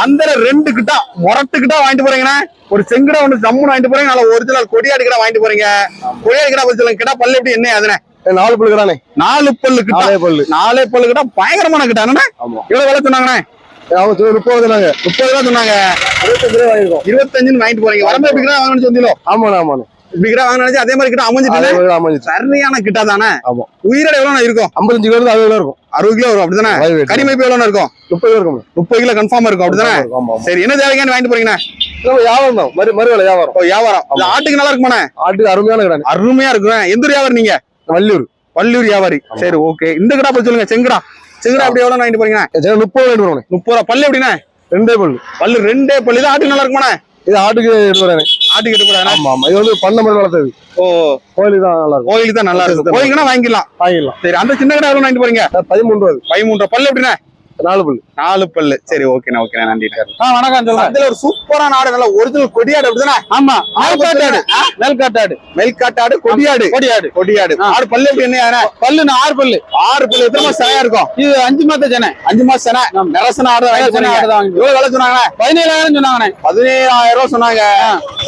சந்தையில ரெண்டு கிட்டா முரட்டு கிட்டா வாங்கிட்டு போறீங்கண்ணா. ஒரு செங்கடா ஒண்ணு ஜம்முன்னு வாங்கிட்டு போறீங்க நல்ல ஒரிஜினல் கொடியாடு கிடா வாங்கிட்டு போறீங்க. கொடியாடு கிடா பத்தி சொல்லுங்க கிடா பல்லு எப்படி என்ன அதுனே நாலு பல்லுக்குறானே நாலு பல்லு கிட்டா நாலே பல்லு நாலே பல்லு. கிட்டா பயங்கரமான கிட்டா என்னண்ணே? ஆமா. எவ்வளவு விலை சொன்னாங்கண்ணே? முப்பது முப்பது ரூபா சொன்னாங்க. இருபத்தஞ்சு ரூபா வாங்கிட்டு போறீங்க. வரம்பு எப்படி கிடா வாங்கணும்னு சொந்தீங்களோ ஆமாண்ணே ஆமாண்ணே. இப்படி கிடா வாங்கினா அதே மாதிரி கிட்ட அமைஞ்சிட்டு. அமைஞ்சிச்சு சரியான கிட்டா தானே? ஆமா. உயிரோட எவ்வளவு இருக்கும்? ஐம்பத்தஞ்சு கிலோ அறுபது கிலோ இருக்கும். அறுபது கிலோ வரும் அப்படிதானே. கறிமைப்பு எவ்வளவு இருக்கும்? முப்பது கிலோ இருக்கும். முப்பது கிலோ கன்ஃபார்ம் இருக்கும் அப்படிதானே சரி என்ன தேவைக்கான்னு வாங்கிட்டு நம்ம வியாபாரம் தான். மறு மறுவேலை வியாபாரம். ஆட்டுக்கு நல்லா இருக்குமாண்ணே? ஆட்டுக்கு அருமையான கிடானே அருமையா இருக்கும் எந்த வியாபாரம் நீங்க? வள்ளியூர். வள்ளூர் வியாபாரி. சரி ஓகே. இந்த கடா பத்தி சொல்லுங்க செங்கடா. செங்கடா அப்படி எவ்வளவு வாங்கிட்டு போறீங்க சரி, முப்பது முப்பது ரூபா. பல்லு எப்படிண்ணே? ரெண்டே பல்லு. பல்லு ரெண்டே பல்லு. தான் ஆட்டுக்கு நல்லா இருக்குமாண்ணே? இது ஆட்டுக்கு எடுத்து வரேனே ஆட்டுக்கு எடுக்க கூடாது ஆமா ஆமா. இது வந்து பண்ண மாதிரி வளர்த்தது. ஓ. கோயிலுக்கு தான் நல்லா இருக்கும். கோயிலுக்கு தான் நல்லா இருக்கும். கோயிலுக்குனா வாங்கிக்கலாம் வாங்கிடலாம். சரி அந்த சின்ன கடை எவ்வளவு வாங்கிட்டு போறீங்க? பதிமூணு ரூபா இது. பதிமூன்று ரூபா. பல்லு எப்படிண்ணே? நாலு பல்லு. நாலு பல்லு. சரி ஓகேண்ணா ஓகேண்ணா நன்றி வணக்கம் சொல்லுங்க அதுல ஒரு சூப்பரான ஆடு நல்ல ஒரிஜினல் கொடியாடு அப்படிதானே? ஆமா. ஆடு நெல்காட்டாடு. நெல்காட்டாடு மெல்காட்டாடு கொடியாடு. கொடியாடு. கொடியாடு. ஆடு பல்லு எப்படி என்ன? பல்லு ஆறு பல்லு. ஆறு பல்லு. எத்தனை மாசம் சனையா இருக்கும்? இது அஞ்சு மாத்த ஜன அஞ்சு மாசம் சனை. நரசன ஆடு போறீங்க ஆடு தான் எவ்வளவு விலை சொன்னாங்க பதினேழாயிரம் சொன்னாங்கண்ணே. பதினேழாயிரம் ரூபாய் சொன்னாங்க.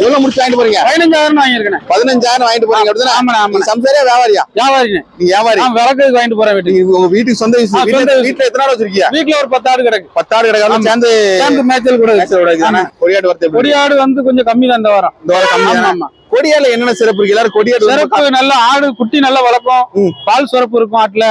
எவ்வளவு முடிச்சு வாங்கிட்டு போறீங்க? பதினஞ்சாயிரம் வாங்கியிருக்கேன் பதினஞ்சாயிரம் வாங்கிட்டு போறீங்க அப்படிதானே? ஆமாண்ணே நீங்க சம்சாரியா வியாபாரியா? வியாபாரிங்க. நீங்க வியாபாரி. விளக்கு வாங்கிட்டு போறேன் வீட்டுக்கு. உங்க வீட்டுக்கு சொந்த வீட்டுல எத்தனை வச்சிருக்கீங்க? வீட்டுல ஒரு பத்து ஆடு கிடக்கு. பத்து ஆடு கிடக்காலும் சேர்ந்து சேர்ந்து மேய்ச்சல் கூட? கொடியாடு வரத்தை? கொடியாடு வந்து கொஞ்சம் கம்மி தான் இந்த வாரம். இந்த வாரம் கம்மி ஆமா. கொடியாடுல என்னென்ன சிறப்பு இருக்கு? எல்லாரும் கொடியாடு சிறப்பு நல்ல ஆடு குட்டி நல்லா வளர்க்கும். பால் சுரப்பு இருக்கும் ஆட்டுல.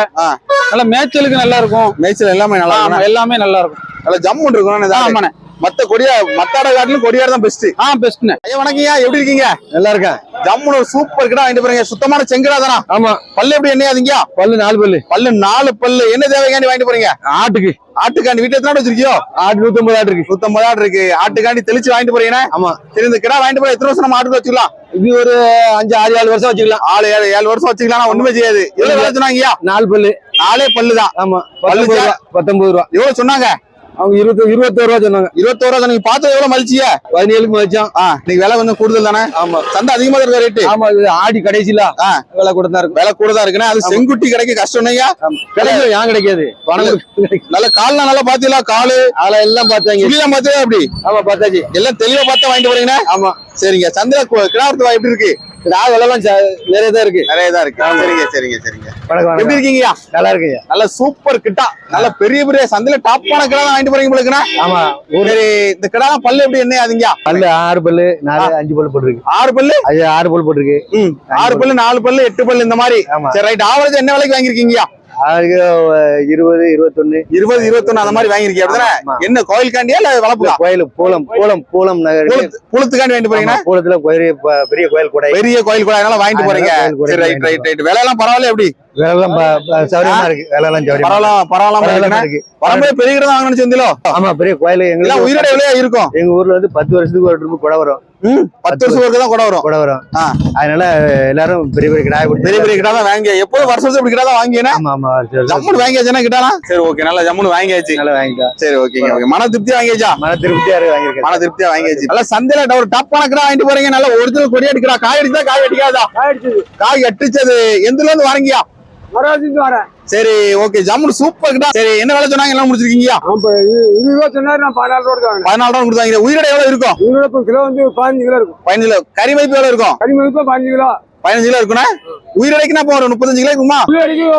நல்ல மேய்ச்சலுக்கு நல்லா இருக்கும். மேய்ச்சல் எல்லாமே நல்லா எல்லாமே நல்லா இருக்கும். நல்ல ஜம்முன் இருக்கும்? ஆமாண்ணே. மத்த கொடியா மத்த ஆடை காட்டிலும் கொடியாடு தான் பெஸ்ட் ஆ பெஸ்ட்ண்ணே ஐயா வணக்கம்யா எப்படி இருக்கீங்க? நல்லா இருக்கேன். ஜம்முன் ஒரு சூப்பர் கிட்ட வாங்கிட்டு போறீங்க. சுத்தமான செங்கடா தானா? ஆமா. பல்லு எப்படி என்னையாதீங்க பல்லு நாலு பல்லு. பல்லு நாலு பல்லு. என்ன தேவைக்காண்டி வாங்கிட்டு போறீங்க? ஆட்டுக்கு. ஆட்டுக்காண்டி வீட்டுல எத்தனை ஆடு வச்சிருக்கியோ? ஆட்டு நூத்தம்பது ஆட்டு இருக்கு. நூத்தம்பது ஆடு இருக்கு. ஆட்டுக்காண்டி தெளிச்சு வாங்கிட்டு போறீங்கன்னா ஆமா. சரி இந்த கிடா வாங்கிட்டு போய் எத்தனை வருஷம் நம்ம ஆட்டுக்கு வச்சுக்கலாம்? இது ஒரு அஞ்சு ஆறு ஏழு வருஷம் வச்சுக்கலாம். ஆளு ஏழு ஏழு வருஷம் வச்சுக்கலாம். ஒண்ணுமே செய்யாது. எவ்வளவு விலை சொன்னாங்கய்யா நாலு பல்லு. நாலே பல்லு தான். ஆமா. பல்லு பத்தொன்பது ரூபா. எவ்வளவு சொன்னாங்க? அவங்க இருபத்தி இருபத்தோரு ரூபா சொன்னாங்க. இருபத்தோரு ரூபா நீங்க பார்த்து எவ்வளவு மலிச்சிய பதினேழுக்கு மதிச்சான் ஆ நீங்க விலை கொஞ்சம் கூடுதல் தானே? ஆமா. சந்தை அதிகமா இருக்க ரேட்டு ஆமா இது ஆடி கடைசியில ஆ. விலை கூட தான் இருக்கும். விலை கூட தான் இருக்குன்னா அது செங்குட்டி கிடைக்க கஷ்டம் ஐயா கிடைக்கும் ஏன் கிடைக்காது. நல்ல கால்லாம் நல்லா பாத்தீங்களா காலு? அதெல்லாம் எல்லாம் பார்த்தாங்க. புளியெல்லாம் பாத்தீங்களா அப்படி ஆமா பார்த்தாச்சு. எல்லாம் தெளிவா பார்த்தா வாங்கிட்டு போறீங்கன்னா ஆமா. சரிங்க. சந்தையில கிடாவரத்து எப்படி இருக்கு? நிறைய தான் இருக்கு. நிறைய தான் இருக்கு. சரிங்க சரிங்க சரிங்க. எப்படி நல்லா இருக்குங்க நல்ல சூப்பர் கிட்டா. நல்ல பெரிய பெரிய சந்தையில டாப்பான கிடா தான் வாங்கிட்டு போறீங்க உங்களுக்குன்னா ஆமா சரி இந்த கிடா பல்லு எப்படி என்ன அதுங்க பல்லு ஆறு பல்லு நாலு அஞ்சு பல்லு போட்டுருக்கு. ஆறு பல்லு? ஆறு பல்லு போட்டுருக்கு. ஆறு பல்லு. நாலு பல்லு எட்டு பல்லு இந்த மாதிரி. சரி ரைட் ஆவரேஜ் என்ன விலைக்கு வாங்கிருக்கீங்கயா அதுக்கு இருபது இருபத்தொன்னு. இருபது இருபத்தொன்னு அந்த மாதிரி வாங்கிருக்கீங்க அப்படிதானே. என்ன கோயிலுக்காண்டியா இல்ல வளர்ப்புக்கா கோயில் பூலம் பூலம் பூலம் நகர். புலத்து- புலத்துக்காண்டி வாங்கிட்டு போறீங்கன்னா பூலத்துல பெரிய பெரிய கோயில் கூட. பெரிய கோயில் கூட அதனால வாங்கிட்டு போறீங்க. கூட ரைட் ரைட் ரைட் விலை எல்லாம் பரவாயில்ல எப்படி? விலைலாம் சௌரியமா இருக்கு. விலைலாம் சௌரியமா பரவாயில்ல இருக்குண்ணே. இருக்கு. பெரிய தான் வாங்கணும்னு சொந்தீங்களோ ஆமா பெரிய கோயில் எங்களுக்கு உயிரோட எவ்வளவு இருக்கும் எங்க ஊர்ல வந்து பத்து வருஷத்துக்கு ஒரு ட்ரிப்பு கூட வரும். பத்து வருஷம் வரைக்கும் தான் கூட வரும். கூட வரும். அதனால எல்லாரும் பெரிய பெரிய கிடாய் பெரிய பெரிய கிட்ட தான் வாங்கி எப்போதும் வருஷம் இப்படி கிட்ட தான் வாங்கினேன் ஆமா ஆமா. ஜம்முன்னு வாங்கியாச்சுன்னா கிட்டாலாம் சரி ஓகே நல்லா ஜம்முன்னு வாங்கியாச்சு. நல்லா வாங்கிக்கோ. சரி ஓகேங்க ஓகே மன திருப்தியா வாங்கியாச்சா? மன திருப்தியா இருக்கு வாங்கியிருக்கேன். மன திருப்தியா வாங்கியாச்சு. நல்லா சந்தையில ஒரு டப்பான கிடா வாங்கிட்டு போறீங்க. நல்லா ஒரிஜினல் கொடி அடிக்கிறா. காய் அடிச்சா காய் அடிக்காதா காய் அடிச்சது. எந்துல இருந்து வாரீங்கயா வரேன் சரி ஓகே ஜம்முன்னு சூப்பர் சரி என்ன வேலை சொன்னாங்க? எல்லாம் முடிச்சிருக்கீங்கயா இருபது ரூபா சொன்னாரு நான் பதினாலு ரூபா தான் பதினாலு ரூபா கொடுத்தாங்க. உயிரோட எவ்வளவு இருக்கும்? இருபது கிலோ வந்து பதினஞ்சு கிலோ இருக்கும். பதினஞ்சு கிலோ. கறி எவ்வளவு இருக்கும்? கறி மதிப்பு பதினஞ்சு கிலோ. பதினஞ்சு கிலோ இருக்குண்ணா உயிரோடைக்குன்னா இப்போ ஒரு முப்பத்தஞ்சு கிலோ இருக்குமா?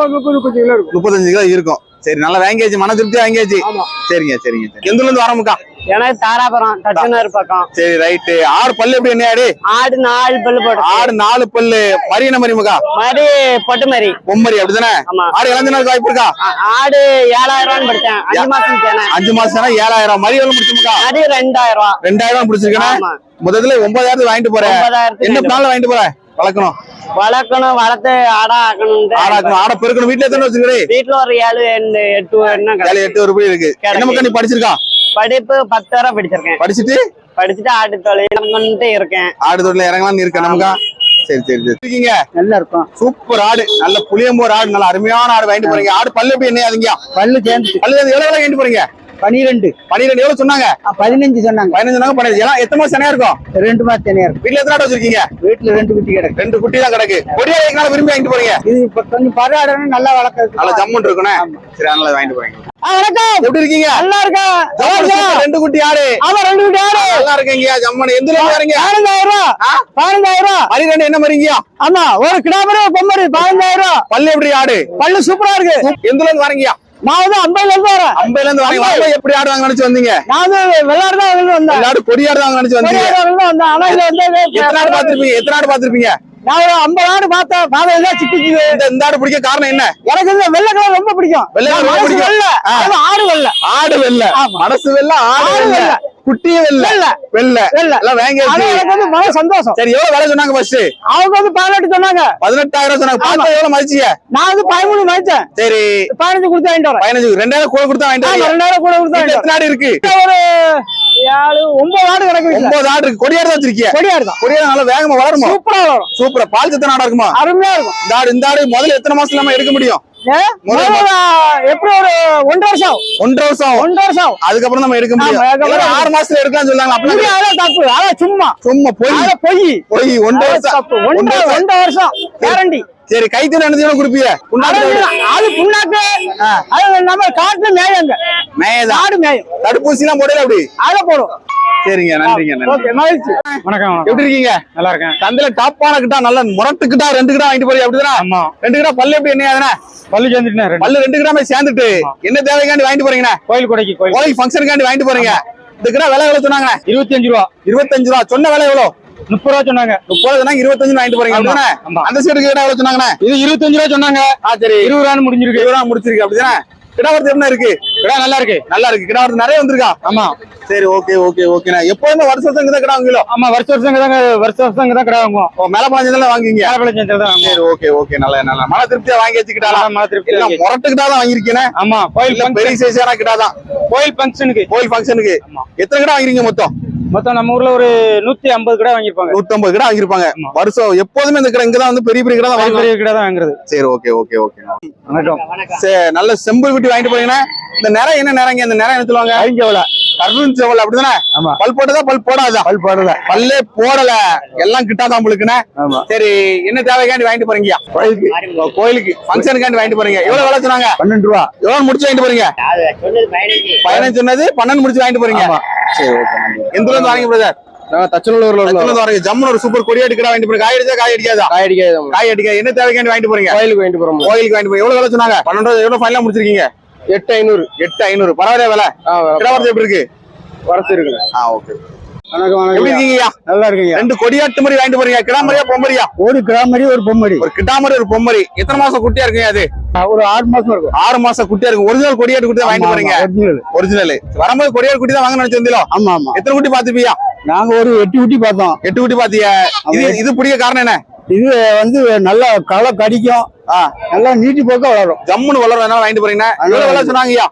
ஒரு முப்பத்தஞ்சு கிலோ இருக்கும். முப்பத்தஞ்சு கிலோ இருக்கும். சரி நல்லா வாங்கியாச்சு மன திருப்தியா வாங்கியாச்சு. சரிங்க சரிங்க சரி. எந்த இருந்து வரமுக்கா எனக்கு தாராபுரம் தட்டுநர் பக்கம். சரி ரைட்டு ஆறு பல்லு எப்படி என்ன ஆடு? ஆடு நாலு பல்லு போட்டு. ஆடு நாலு பல்லு. மரியன மரிமுகா மாதிரி பொட்டு மாதிரி பொம்மரி அப்படிதானே? ஆமா. ஆடு இளஞ்ச நாள் வாய்ப்பு இருக்கா? ஆடு ஏழாயிரம் படிச்சேன். அஞ்சு மாசம் அஞ்சு மாசம் ஏழாயிரம். மரி எவ்வளவு முடிச்சுமுக்கா அது ரெண்டாயிரம் ரூபா. ரெண்டாயிரம் பிடிச்சிருக்கேன்? ஆமா. முதல்ல ஒன்பதாயிரத்து வாங்கிட்டு போறேன் என்ன ஒன்பதாயிரத்துக்கு நாள் வாங்கிட்டு போறேன் வளர்க்கணும். வளர்க்கணும் வளர்த்து ஆடா ஆக்கணும் ஆடாக்கணும். ஆடை பெருக்கணும். வீட்டுல எத்தனை வச்சுக்கிறே வீட்டுல ஒரு ஏழு எட்டு என்ன எட்டு ரூபாய் இருக்கு. என்ன மக்கா நீ படிச்சிருக்கா? படிப்பு பத்து வரை படிச்சிருக்கேன். படிச்சுட்டு? படிச்சுட்டு ஆட்டு தொழில் இருக்கேன். ஆடு தொழில இறங்கலாம்னு இருக்க நமக்கா? சரி சரி சரி. இருக்கீங்க? நல்லா இருக்கும். சூப்பர் ஆடு. நல்ல புளியம்போர் ஆடு நல்ல அருமையான ஆடு வாங்கிட்டு போறீங்க. ஆடு பல்லு எப்படி என்ன அதுங்க பல்லு சேர்ந்து பல்லு எவ்வளவு வாங்கிட்டு போறீங்க? பனிரெண்டு. பன்னிரெண்டு எவ்வளவு சொன்னாங்க? பதினஞ்சு சொன்னாங்க. பதினஞ்சு சொன்னாங்க எல்லாம் எத்தனை மாசம் இருக்கும்? ரெண்டு மாசம் தனியா இருக்கு வீட்டுல எத்தனை ஆடு வச்சிருக்கீங்க? வீட்டுல ரெண்டு குட்டி கிடக்கு. ரெண்டு குட்டி தான் கிடக்கு. கொடியா விரும்பி வாங்கிட்டு போறீங்க? இது இப்ப கொஞ்சம் பரவாயில்ல நல்லா வளர்க்கறது நல்ல ஜம்முன் இருக்குண்ணே சரி அதனால வாங்கிட்டு போறீங்க. வணக்கம். எப்படி இருக்கீங்க? நல்லா இருக்கேன். ரெண்டு குட்டி ஆடு. ஆமா ரெண்டு வீட்டு ஆடு. நல்லா இருக்கீங்க. ஜம்மன் எந்த வரீங்க? பதினஞ்சாயிரம் ரூபா? பதினஞ்சாயிரம் ரூபா. பனிரெண்டு என்ன மறிங்கயா ஆமா ஒரு கிடாமரி பொம்மரி பதினஞ்சாயிரம் ரூபா. பல்லு எப்படி ஆடு? பல்லு சூப்பரா இருக்கு. எந்த வரீங்கயா நான் வந்து ஐம்பதுல இருந்து வரேன். அம்பையில இருந்து வரீங்க எப்படி ஆடு வாங்க நினைச்சு வந்தீங்க? நான் வந்து வெள்ளாடு தான் வந்து வந்தேன். இந்த ஆடு கொடி ஆடு வாங்க நினைச்சு வந்தீங்க. வெள்ளாடு தான் வந்தேன். ஆனா இது வந்து எத்தனை ஆடு பாத்திருப்பீங்க எத்தனை ஆடு பாத்திருப்பீங்க நான் ஒரு ஐம்பது ஆடு பார்த்தேன் பார்த்ததுல சிக்கிச்சுது இந்த ஆடு பிடிக்க காரணம் என்ன? எனக்கு இந்த வெள்ளை கலர் ரொம்ப பிடிக்கும். வெள்ளை கலர் பிடிக்கும். வெள்ளை. ஆடு வெள்ளை. ஆடு வெள்ள. மனசு வெள்ள ஆடு வெள்ள. குட்டியும் வெள்ள. வெள்ளை. வெள்ள. எல்லாம் வாங்கி. எனக்கு வந்து மன சந்தோஷம். சரி எவ்வளவு விலை சொன்னாங்க ஃபர்ஸ்ட் அவங்க வந்து பதினெட்டு சொன்னாங்க. பதினெட்டாயிரம் சொன்னாங்க. பார்த்து எவ்வளவு மதிச்சீங்க? நான் வந்து பதிமூணு மதிச்சேன். சரி. பதினஞ்சு கொடுத்து வாங்கிட்டு வரேன். பதினஞ்சு ரெண்டாயிரம் கூட கொடுத்தா வாங்கிட்டு. ரெண்டாயிரம் கூட கொடுத்து எத்தனை ஆடு இருக்கு. ஒரு ஏழு ஒன்பது ஆடு கிடக்கு. ஒன்பது ஆடு இருக்கு. கொடியாடு தான் வச்சிருக்கீங்க கொடியாடு தான். கொடியாடு நல்லா வேகமா வளருமா? சூப்பரா வரும் சூப்பரா. பால் சத்தன ஆடா இருக்குமா? அருமையா இருக்கும். இந்த ஆடு இந்த ஆடு முதல்ல எத்தனை மாசத்துல நம்ம எடுக்க முடியும்? எப்படி ஒரு ஒன்றரை வருஷம். ஒன்றரை வருஷம் ஒன்றரை வருஷம். அதுக்கப்புறம் நம்ம எடுக்க முடியும். ஆறு மாசத்துல எடுக்கலாம் அப்படின்னா? அதான் தப்பு. அதான் சும்மா. சும்மா போய். பொய். போய். ஒன்றரை வருஷம். ஒன்றரை வருஷம். கேரண்டி சரி கைத்தறி அனுப்பி கொடுப்பீங்க அது புண்ணாக்கு அது நம்ம காட்டுல மேயங்க. மேயதான் ஆடு மேயும். தடுப்பூசி எல்லாம் போடல அப்படி? அதை போடும். சரிங்க நன்றிங்க மகிழ்ச்சி. வணக்கம் எப்படி இருக்கீங்க? நல்லா இருக்கேன் சந்தையில டாப்பான கிட்டா நல்ல முரட்டு கிட்டா ரெண்டு கிட்டா வாங்கிட்டு போறீங்க அப்படிதானே? ஆமா. ரெண்டு கிட்டா பல்லு எப்படி என்ன? பல்லு சேர்ந்துட்டேன் பல்லு ரெண்டு கிராமே சேர்ந்துட்டு என்ன தேவைக்காண்டி வாங்கிட்டு போறீங்கண்ணே? கோயில் கொடைக்கு கோயில். ஃபங்க்ஷனுக்காண்டி வாங்கிட்டு போறீங்க. இந்த கிட்டா விலை எவ்வளவு சொன்னாங்க இருபத்தி அஞ்சு ரூபா. இருபத்தஞ்சு ரூபா. சொன்ன விலை எவ்வளவு? முப்பது ரூபா சொன்னாங்க. முப்பது சொன்னாங்க இருபத்தஞ்சு வாங்கிட்டு போறீங்க. அந்த சைடு கிட்ட எவ்வளவு சொன்னாங்கண்ணே? இது இருபத்தஞ்சு ரூபா சொன்னாங்க. ஆ சரி. இருபது ரூபான்னு முடிஞ்சிருக்கு. இருபது ரூபா முடிச்சிருக்கு. அப்படிதானே? கிடாவரத்து என்ன இருக்கு? கிடா நல்லா இருக்கு. நல்லா இருக்கு. கிடாவரத்து நிறைய வந்திருக்கா? ஆமா. சரி ஓகே ஓகே ஓகேண்ணா எப்போதுமே வருஷத்துக்கு இங்க தான் கிடா வாங்கிலோ ஆமா வருஷ வருஷம் தாங்க வருஷ வருஷம் தான் கிடா வாங்குவோம். ஓ மேல பழஞ்சதுல வாங்குவீங்க? கேரள செஞ்சல் தான் சரி ஓகே ஓகே நல்ல நல்ல. மன திருப்தியா வாங்கி வச்சுக்கிட்டாலாம் மழை திருப்தி எல்லாம் முரட்டுக்கிட்டா தான் வாங்கியிருக்கேன் ஆமா கோயில் பெரிய சைஸான தான் கோயில் ஃபங்க்ஷனுக்கு கோயில் ஃபங்க்ஷனுக்கு எத்தனை கிடா வாங்குறீங்க மொத்தம்? மொத்தம் நம்ம ஊர்ல ஒரு நூத்தி ஐம்பது கிடா வாங்கியிருப்பாங்க. நூத்தம்பது கிடா வாங்கியிருப்பாங்க. ஆமா. வருஷம் எப்போதுமே இந்த கிடா இங்கதான் வந்து பெரிய பெரிய கிடா தான் பெரிய கிடா தான் வாங்குறது. சரி ஓகே ஓகே ஓகே. வணக்கம். சரி நல்ல செம்பு குட்டி வாங்கிட்டு போறீங்கன்னா இந்த நிறம் என்ன நிறங்க இந்த நிறம் என்ன சொல்லுவாங்க? அரிஞ்சவள கருண் செவல் அப்படிதானே? ஆமா. பல் போட்டதா பல் போடாதா? பல் போடல. பல்லே போடல. எல்லாம் கிட்டாதான் உங்களுக்குண்ணே ஆமா. சரி என்ன தேவைக்காண்டி வாங்கிட்டு போறீங்க? கோயிலுக்கு. கோயிலுக்கு. ஃபங்க்ஷனுக்காண்டி வாங்கிட்டு போறீங்க. எவ்வளவு வேலை சொன்னாங்க? பன்னெண்டு ரூபா. எவ்வளவு முடிச்சு வாங்கிட்டு போறீங்க? பதினஞ்சு. சொன்னது பன்னெண்டு முடிச்சு வாங்கிட்டு போறீங்க. சரி ஓகே எந்த ஊர்ல இருந்து வாங்க பிரதர் ஜம்முன்னு ஒரு சூப்பர் கொடி அடிக்கிறா வாங்கிட்டு போறீங்க. காய் அடிச்சா காய் அடிக்காதா? காய் அடிக்காது காய் என்ன தேவைக்காண்டி வாங்கிட்டு போறீங்க? கோயிலுக்கு வாங்கிட்டு போறோம். கோயிலுக்கு வாங்கிட்டு போய் எவ்வளவு வேலை சொன்னாங்க? பன்னெண்டு எவ்வளவு ஃபைனலா முடிச்சிருக்கீங்க? எட்டு ஐநூறு. எட்டு ஐநூறு. பரவாயில்ல. வேலை கிடாவரத்து எப்படி இருக்கு? வரத்து இருக்கு ஆ ஓகே. வணக்கம் எப்படி வணக்கம் இருக்கீங்கய்யா? நல்லா இருக்கீங்க ரெண்டு கொடியாட்டு மாதிரி வாங்கிட்டு போறீங்க. கிடாமரியா பொம்மரியா ஒரு கிராமரி ஒரு பொம்மரி ஒரு கிட்டாமரி ஒரு பொம்மரி எத்தனை மாசம் குட்டியா இருக்குங்க அது? ஒரு ஆறு மாசம் இருக்கும். ஆறு மாசம் குட்டியா இருக்கு ஒரிஜினல் கொடியாட்டு குட்டி தான் வாங்கிட்டு போறீங்க? ஒரிஜினல் ஒரிஜினல் வரும்போது கொடியாட்டு குட்டி தான் வாங்க நினைச்சிருந்தீங்களோ? ஆமா ஆமா. எத்தனை குட்டி பாத்துப்பியா நாங்க ஒரு எட்டு குட்டி பார்த்தோம். எட்டு குட்டி பாத்திய இது இது பிடிக்க காரணம் என்ன? இது வந்து நல்லா களை கடிக்கும். நல்லா நீட்டி போக்க வளரும். ஜம்முன்னு வளர்றதுனால வாங்கிட்டு போறீங்க? எவ்வளவு வேலை சொன்னாங்கய்யா?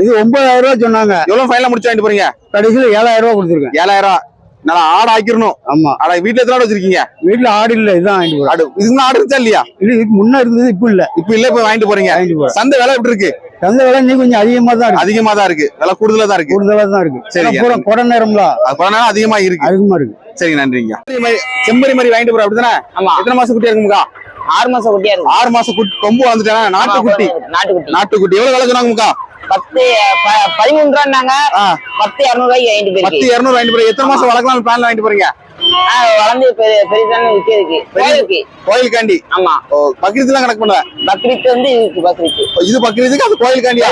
இது ஒன்பதாயிரம் ரூபாய் சொன்னாங்க. எவ்வளவு ஃபைனலா முடிச்சு வாங்கிட்டு போறீங்க? கடைசியில ஏழாயிரம் ரூபாய் கொடுத்துருக்கேன். ஏழாயிரம் நல்லா ஆடு ஆக்கிரணும் ஆமா. ஆனா வீட்டுல எத்தனை ஆடு வச்சிருக்கீங்க? வீட்டுல ஆடு இல்ல இதுதான் வாங்கிட்டு போறேன். ஆடு இதுக்கு ஆடு இருக்கா இல்லையா? இது இதுக்கு முன்ன இருந்தது இப்ப இல்ல. இப்ப இல்ல இப்ப வாங்கிட்டு போறீங்க. வாங்கிட்டு போறேன். சந்தை விலை எப்படி இருக்கு? சந்தை விலை இன்னும் கொஞ்சம் அதிகமா தான் இருக்கு. அதிகமா தான் இருக்கு. விலை கூடுதலா தான் இருக்கு. கூடுதலா தான் இருக்கு. ஏன்னா பூரா கொடை நேரம்ல பல நாள் அதிகமா இருக்கு. அதிகமா இருக்கு. சரி நன்றிங்க. செம்பரி மாதிரி- வாங்கிட்டு போற அப்படிதானே ஆமா. எத்தனை மாசம் குட்டியா இருக்குமுக்கா? ஆறு மாசம் குட்டியா இருக்கும் ஆறு மாசம் குட்டி. கொம்பு வந்துட்டேன் நாட்டுக்குட்டி நாட்டுக்குட்டி நாட்டுக்குட்டி எவ்வளவு விலை சொன்னாங்கக்கா பத்து ப- பதிமூணு ரூபான்னாங்க பத்து இரநூறு ரூபாய்க்கு வாங்கிட்டு பத்து போயிருக்கு இருநூறு வாங்கிட்டு போறீங்க. எத்தனை மாசம் வளர்க்கலாம் பிளான்ல வாங்கிட்டு போறீங்க? வளர்ந்து பெரிய பெரியதானே விற்கிறதுக்கு கோயிலுக்கு. கோயிலுக்காண்டி? ஆமா. ஓ பக்ரீத் எல்லாம் கணக்கு பண்ணுவேன் பக்ரீத் வந்து இதுக்கு பக்ரீத். இது பக்ரீத்துக்கு அது கோயிலுக்காண்டியா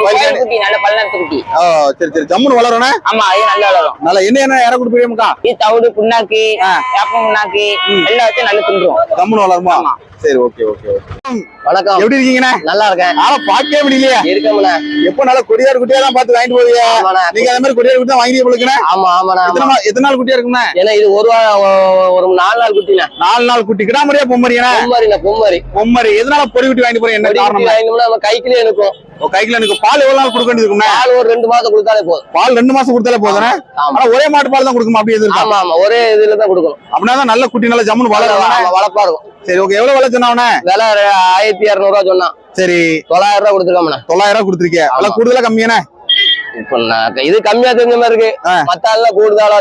கோயில் குட்டி நல்ல பல்லனத்து குட்டி ஓ சரி சரி. ஜம்முன்னு வளரணும் ஆமா அது நல்லா வளரும். நல்லா என்ன என்ன இற கொடுப்பீங்கக்கா இது தவிடு புண்ணாக்கு ஆ. வேப்ப புண்ணாக்கு வச்சு நல்லா தின்றும் ஜம்முன்னு வளருமா? ஆமா. சரி ஓகே ஓகே வணக்கம். எப்படி இருக்கீங்கண்ணே? நல்லா இருக்கேன். ஆனா பாக்கவே முடியலையே. இருக்கமுண்ணா எப்போ நல்லா கொடியார் குட்டியா தான் பார்த்து வாங்கிட்டு போவீங்க? நீங்க அந்த மாதிரி கொடியார் குட்டி தான் வாங்கி போலுக்குண்ணே ஆமா ஆமாண்ணா எத்தனை எத்தனை நாள் குட்டியா இருக்குண்ணே ஏன்னா இது ஒரு ஒரு நாலு நாள் குட்டிண்ணா. நாலு நாள் குட்டி. கிடாமரியா பொம்மரியாண்ணே பொம்மரிண்ணா பொம்மரி. பொம்மரி. எதனால பொறி குட்டி வாங்கிட்டு போறீங்க? என்ன பொடி காரணம் வாங்கினோம்னா நம்ம கைக்குள்ளே இருக்கும். ஓ, கைக்குல எனக்கு பால் எவ்வளவு நாள் கொடுக்க வேண்டியது பால் ஒரு ரெண்டு மாசம் கொடுத்தாலே போதும். பால் ரெண்டு மாசம் கொடுத்தாலே போதுண்ணே ஆமா. ஆனா ஒரே மாட்டு பால் தான் கொடுக்குமா அப்படி எது ஆமா ஆமா. ஒரே இதுல தான் கொடுக்கணும். அப்படின்னா தான் நல்ல குட்டி நல்ல ஜம்முன்னு வளரும் ஆமா, வளப்பா இருக்கும். சரி ஓகே எவ்வளவு விலை சொன்னவனே விலை ஆயிரத்தி இருநூறு ரூபா சொன்னான். சரி. தொள்ளாயிரம் ரூபா கொடுத்துருக்காமண்ணா தொள்ளாயிரம் ரூபாய் கொடுத்துருக்கீங்க விலை கூடுதலா கம்மியானே? இது கம்மியா தெரிஞ்ச மாதிரி இருக்கு. ஆ. மத்த ஆள்லாம் கூடுதலா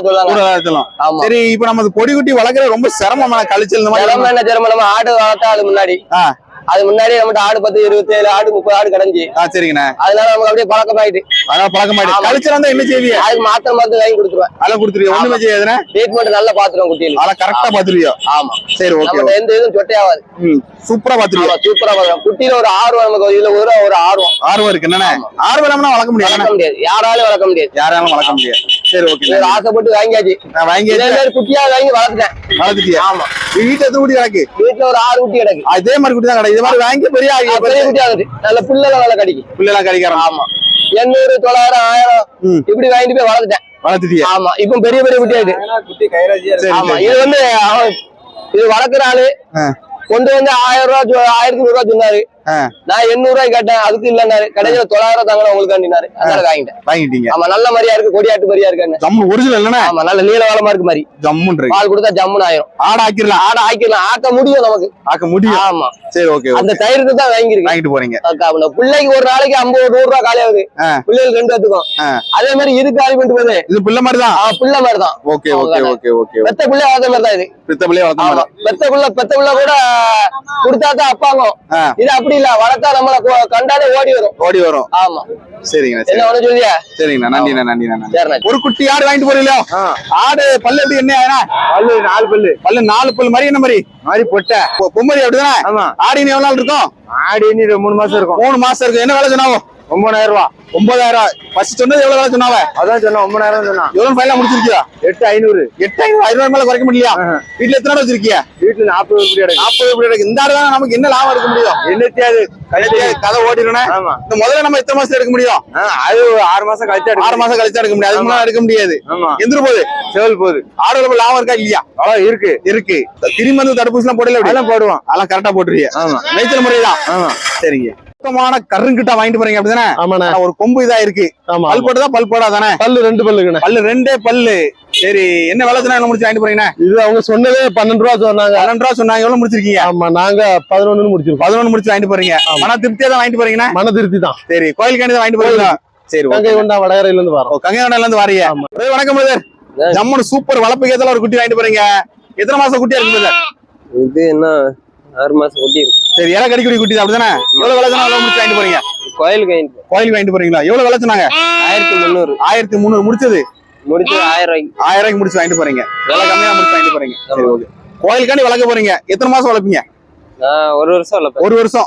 ஆமா. சரி இப்ப நம்ம கொடி குட்டி வளர்க்குற ரொம்ப சிரமமான கழிச்சல் திறமை என்ன திறமை நம்ம ஆடு வளர்த்தா அது முன்னாடி. அது முன்னாடி நம்மகிட்ட ஆடு பத்து இருபத்தி ஏழு ஆடு முப்பது ஆடு கிடஞ்சி. சரிங்கண்ணே. அதனால நமக்கு அப்படியே பழக்கமாயிட்டு. அதனால பழக்கமாயிட்டு. ஆமா. கழிச்சல் இருந்தா என்ன செய்வீங்க? அதுக்கு மாத்திரை மருந்து வாங்கி கொடுத்துருவேன். அதெல்லாம் கொடுத்துருவீங்க ஒண்ணுமே செய்யாதுண்ணே? ட்ரீட்மெண்ட் நல்லா பாத்துருவோம் குட்டிகளுக்கு. அதெல்லாம் கரெக்டா பாத்துருவியோ? ஆமா. சரி ஓகே எந்த இதுவும் சொட்டே ஆகாது ம் சூப்பரா பாத்துருவியோ? ஆமா சூப்பரா பாத்துருவோம் குட்டியில ஒரு ஆர்வம் நமக்கு இதுல ஒரு ஒரு ஆர்வம். ஆர்வம் இருக்கு என்னண்ணே? ஆர்வம் இல்லாம வளர்க்க முடியாது வளர்க்க முடியாது. யாராலும் வளர்க்க முடியாது. யாராலும் வளர்க்க முடியாது. சரி ஓகே ஆசைப்பட்டு வாங்கியாச்சு. நான் வாங்கி குட்டியா வாங்கி வளர்த்துட்டேன். வளர்த்துட்டியா? ஆமா. வீட்டுல எத்தனை குட்டி கிடக்கு? வீட்டுல ஒரு ஆறு குட்டி கிடக்கு. அதே மாதிரி குட்டி தான் கிடக்கு. இது மாதிரி வாங்கி பெரிய பெரிய குட்டி ஆகுது. நல்ல புல்லெல்லாம் நல்லா கிடைக்கும். பிள்ளைலாம் கடிக்கிறான் ஆமா. எண்ணூறு தொள்ளாயிரம் ஆயிரம். இப்படி வாங்கிட்டு போய் வளர்த்துட்டேன். வளர்த்துட்டியா? ஆமா. இப்போ பெரிய பெரிய குட்டி ஆமா. இது வந்து இது வளர்க்குற ஆளு. கொண்டு வந்து ஆயிரம் ரூபா சொ- ஆயிரத்தி நூறு ரூபா சொன்னாரு. நான் எண்ணூறு ரூபாய் கேட்டேன் அதுக்கு இல்லன்னாரு. கடைசியில தொள்ளாயிரம் தாங்க உங்களுக்கு வேண்டினாரு அதனால வாங்கிட்டேன். வாங்கிட்டீங்க. ஆமா நல்ல மாதிரியா இருக்கு கொடியாட்டு மாதிரியா இருக்கு ஜம்மு ஒரிஜினல் ஆமா நல்ல நீல வாழமா இருக்கு மாதிரி. ஜம்முன் பால் கொடுத்தா ஜம்முன்னு ஆயிரும். ஆட ஆக்கிடலாம். ஆட ஆக்கிடலாம். ஆக்க முடியும் நமக்கு. ஆக்க முடியும். ஆமா. சரி ஓகே அந்த தயிருக்கு தான் வாங்கிட்டு போறீங்க. பிள்ளைக்கு ஒரு நாளைக்கு ஐம்பது நூறு ரூபா காலி ஆகுது. பிள்ளைகள் ரெண்டு. அதே மாதிரி இது காலி பண்ணிட்டு போகுது. இது பிள்ளை மாதிரி தான்? பிள்ளை மாதிரி தான். Okay okay okay okay. பெத்த பிள்ளை வளர்த்த மாதிரி தான் இது. பித்த பிள்ளைய வளர்த்த மாதிரி பெத்த பிள்ளை பெத்த பிள்ளை கூட கொடுத்தா தான். இது அப்படி இல்ல வளர்த்தா நம்மள கண்டாலே ஓடி வரும். ஓடி வரும். ஆமா. சரிங்கண்ணா என்ன சரி ஒண்ணு சொல்லியா சரிங்கண்ணா நன்றிண்ணா நன்றிண்ணா சரிண்ணா ஒரு குட்டி ஆடு வாங்கிட்டு போறீங்களா? ஆடு பல்லு எப்படி என்ன? பல்லு நாலு பல்லு. பல்லு நாலு பல்லு மாதிரி என்ன மாதிரி? மாதிரி பொட்டை. பொம்மரி அப்படிதானே? ஆமா. ஆடு எவ்வளவு நாள் இருக்கும்? ஆடி இன்னும் மூணு மாசம் இருக்கும். மூணு மாசம் இருக்கு என்ன வேலை சொன்னாவோ ஒன்பதாயிரம் ரூபா ஒன்பதாயிரம் ஃபர்ஸ்ட் சொன்னது எவ்வளவு வேலை சொன்னாவ? அதான் சொன்னா ஒன்பதாயிரம் சொன்னா எவ்வளவு ஃபைனல் முடிச்சிருக்கியா? எட்டு ஐநூறு. எட்டாயிரம் ஐநூறு மேல குறைக்க முடியலையா? ஆஹா. வீட்டுல எத்தனை ஆடு வச்சிருக்கியா? வீட்டுல நாற்பது ரூபாய் கிடைக்கும் நாற்பது எப்படி இருக்கு இந்த ஆடு நமக்கு என்ன லாபம் எடுக்க முடியும்? என்னத்தையாது கடைசியா கதை ஓடிடுனே ஆமா. இந்த முதல்ல நம்ம எத்தனை மாசம் எடுக்க முடியும்? அது ஆறு மாசம் கழிச்சு. ஆறு மாசம் கழிச்சா எடுக்க முடியாது. அதுக்கு எடுக்க முடியாது. எந்திர போகுது செவல் போகுது ஆடுல லாபம் இருக்கா இல்லையா? அவ்வளவு இருக்கு. இருக்கு. திரும்பி வந்து தடுப்பூசி எல்லாம் போடல எப்படி போடுவோம். அதெல்லாம் கரெக்டா போட்டுருவீங்க ஆமா. மேய்ச்சல் முறைதான். சரிங்க. சுத்தமான கருங்கிட்ட வாங்கிட்டு போறீங்க அப்படிதானே? ஆமாண்ணே. ஒரு கொம்பு இதா இருக்கு. ஆமா பல் போட்டதா பல் போடாதானே? பல்லு ரெண்டு பல்லுங்கண்ணே. பல்லு ரெண்டே பல்லு. சரி என்ன என்ன முடிச்சு வாங்கிட்டு போறீங்கண்ணே? இது அவங்க சொன்னதே பன்னெண்டு ரூபா சொன்னாங்க. பன்னெண்டு ரூபா சொன்னாங்க. எவ்வளவு முடிச்சிருக்கீங்க? ஆமா நாங்க பதினொன்னு முடிச்சிருக்கோம். பதினொன்று முடிச்சு வாங்கிட்டு போறீங்க. மன திருப்தியா தான் வாங்கிட்டு போறீங்கண்ணே? மன திருப்தி தான். சரி கோயிலுக்காண்டி தான் வாங்கிட்டு போறீங்களா? சரி கங்கை கொண்டா வடகரையில இருந்து வரோம். கங்கையாடல இருந்து வாரீங்க. ஆமா. பிரதர், வணக்கம் பிரதர் ஜம்முன்னு சூப்பர் வளர்ப்பு கேத்தல ஒரு குட்டி வாங்கிட்டு போறீங்க. எத்தனை மாசம் குட்டியா இருக்கு இது என்ன? ஆறு மாசம் குட்டி இருக்கு. சரி இலை கடிக்கடி குட்டி தான் அப்படிதானே எவ்வளவு விளைச்சனா எவ்வளவு முடிச்சு வாங்கிட்டு போறீங்க? கோயிலுக்கு வாங்கிட்டு கோயிலுக்கு வாங்கிட்டு போறீங்களா? எவ்வளவு விளைச்சுனாங்க ஆயிரத்தி முந்நூறு. ஆயிரத்தி முந்நூறு முடிச்சது? முடிச்சு ஆயிரம் ரூபாய்க்கு. ஆயிரம் ரூபாய்க்கு முடிச்சு வாங்கிட்டு போறீங்க. விலை கம்மியா முடிச்சு வாங்கிட்டு போறீங்க. சரி ஓகே. கோயிலுக்காண்டி வளர்க்க போறீங்க. எத்தனை மாசம் வளர்ப்பீங்க? ஒரு வருஷம் ஒரு வருஷம்.